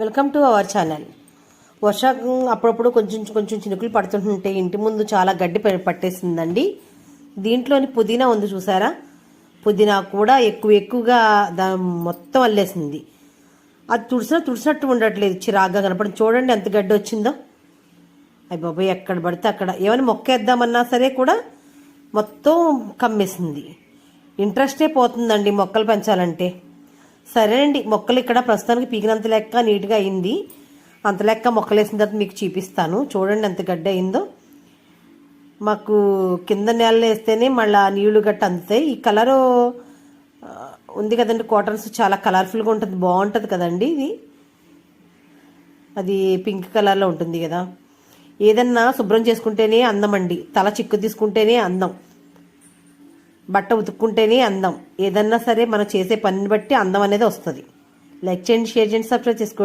Welcome to our channel. వర్షం అప్పుడప్పుడు కొంచెం కొంచెం చినుకులు పడుతుంటే ఇంటి ముందు చాలా గడ్డి పట్టేసిందండి. దీంట్లోని పుదీనా ఉంది చూసారా? పుదీనా కూడా ఎక్కువ ఎక్కువగా దా మొత్తం అల్లేసింది. అది తుడిసినా తుడిసినట్టు ఉండట్లేదు. చిరాగ్గా కనపడి చూడండి ఎంత గడ్డి వచ్చిందో. అయ్యి బాబాయ్ ఎక్కడ పడితే అక్కడ. ఏమైనా మొక్కేద్దామన్నా సరే కూడా మొత్తం కమ్మేసింది. ఇంట్రెస్టే పోతుందండి మొక్కలు పెంచాలంటే. సరేనండి మొక్కలు ఇక్కడ ప్రస్తుతానికి పీకినంత లెక్క నీట్గా అయింది. అంత లెక్క మొక్కలు వేసిన తర్వాత మీకు చూపిస్తాను. చూడండి ఎంత గడ్డ అయిందో. మాకు కింద నేలలో వేస్తేనే మళ్ళీ నీళ్ళు గట్ట అందుతాయి. ఈ కలరు ఉంది కదండి కాటన్స్ చాలా కలర్ఫుల్గా ఉంటుంది బాగుంటుంది కదండి ఇది. అది పింక్ కలర్లో ఉంటుంది కదా. ఏదన్నా శుభ్రం చేసుకుంటేనే అందం అండి తల చిక్కు తీసుకుంటేనే అందం. బట్ట ఉతుక్కుంటేనే అందం. ఏదన్నా సరే మనం చేసే పనిని బట్టి అందం అనేది వస్తుంది. లైక్ చేయండి షేర్ చేయండి సబ్స్క్రైబ్ చేసుకోండి.